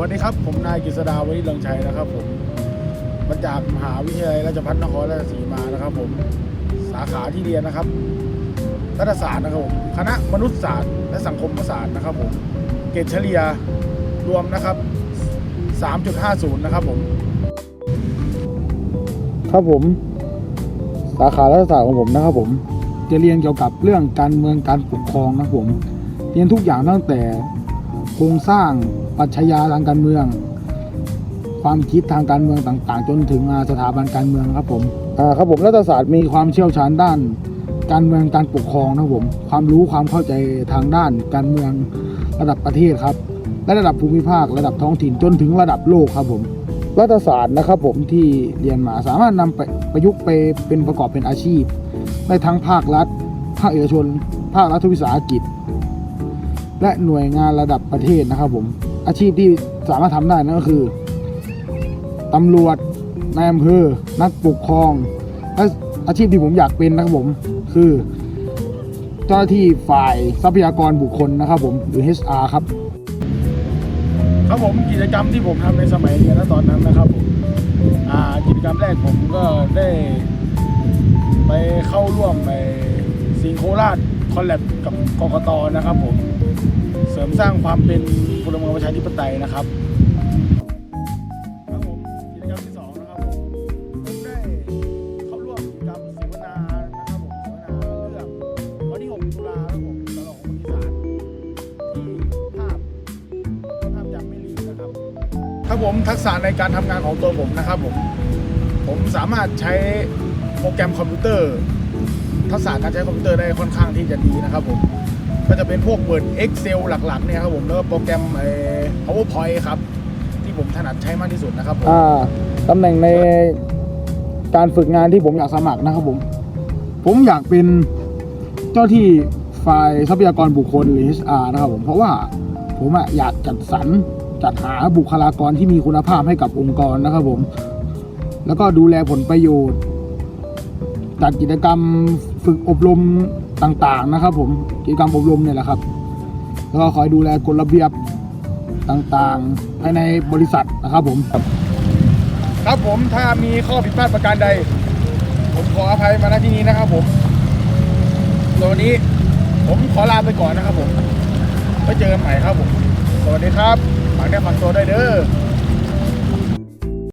วัสดีครับ ผมนายกฤษดาวิเรืองชัยนะครับ ผมมาจากมหาวิทยาลัยราชภัฏนครราชสีมานะครับ ผมสาขาที่เรียนนะครับรัฐศาสตร์นะครับผมคณะมนุษยศาสตร์และสังคมศาสตร์นะครับ ผมเกรดเฉลี่ยรวมนะครับ 3.50 นะครับผม ครับผม สาขารัฐศาสตร์ของผมนะครับ ผมจะเรียนเกี่ยวกับเรื่องการเมืองการปกครองนะครับผมเรียนทุกอย่างตั้งแต่ โครงสร้างปรัชญาทางการเมือง ความคิดทางการเมืองต่างๆ จนถึงอาสถาบันการเมืองครับผมครับผมรัฐศาสตร์มีความเชี่ยวชาญด้าน การเมืองการปกครองนะครับผมความรู้ความเข้าใจทางด้านการเมืองระดับประเทศครับ และระดับภูมิภาคระดับท้องถิ่นจนถึงระดับโลกครับผมรัฐศาสตร์นะครับผมที่เรียนมาสามารถนำไปประยุกต์ไปเป็นประกอบเป็นอาชีพได้ทั้งภาครัฐ ภาคเอกชน ภาครัฐวิสาหกิจ และหน่วยงานระดับประเทศนะครับผมอาชีพที่สามารถทำได้นั่นก็คือตำรวจนายอำเภอนักปกครองและอาชีพที่ผมอยากเป็นนะครับผมคือ เจ้าหน้าที่ฝ่ายทรัพยากรบุคคลนะครับผมหรือ HR ครับ ครับผมกิจกรรมที่ผมทำในสมัยเรียนณตอนนั้นนะครับผมกิจกรรมแรกผมก็ได้ไปเข้าร่วมไปสิงโคราชคอลแลบกับกกตนะครับผม เสริมสร้างความเป็นพลเมืองประชาธิปไตยนะครับครับผมกิจกรรมที่สองนะครับผมผมได้เข้าร่วมกิจกรรมเสวนานะครับผมเสวนาเรื่องวันที่6ตุลาครับผมตลอดของคนอีสานที่ภาพภาพจำไม่ลืมนะครับครับผมทักษะในการทำงานของตัวผมนะครับผมผมสามารถใช้โปรแกรมคอมพิวเตอร์ ทักษะการใช้คอมพิวเตอร์ได้ค่อนข้างที่จะดีนะครับผม ก็จะเป็นพวก Word Excel หลักๆ เนี่ยครับผมแล้วก็โปรแกรมไอ้ PowerPoint ครับ ที่ผมถนัดใช้มากที่สุดนะครับผมอ่าตำแหน่งในการฝึกงานที่ผมอยากสมัครนะครับผม ผมอยากเป็นเจ้าที่ฝ่ายทรัพยากรบุคคลหรือ HR นะครับผมเพราะว่าผมอะอยากจัดสรรจัดหาบุคลากรที่มีคุณภาพให้กับองค์กรนะครับผม แล้วก็ดูแลผลประโยชน์ จัดกิจกรรมฝึกอบรม ต่างๆนะครับ ผมกิจกรรมอบรมเนี่ยแหละครับแล้วก็คอยดูแลกฎระเบียบต่างๆ ภายในบริษัทนะครับผมครับผมถ้ามีข้อผิดพลาดประการใด ผมขออภัยมาณที่นี้นะครับผมสวันนี้ผมขอลาไปก่อนนะครับผมไว้เจอกันใหม่ครับผม สวัสดีครับฝากได้ฝากตัวได้เด้อ